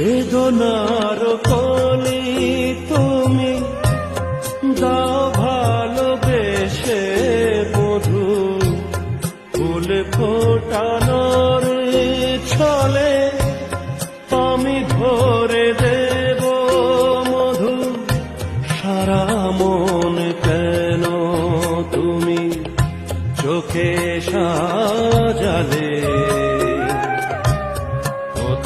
বেদনার কলি তুমি দাও ভালোবেসে মধু ফুল ফোটানোর ছলে আমি ভরে দেব মধু। সারা মন কেন তুমি চোখে সাজালে?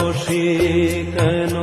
রোষে কেন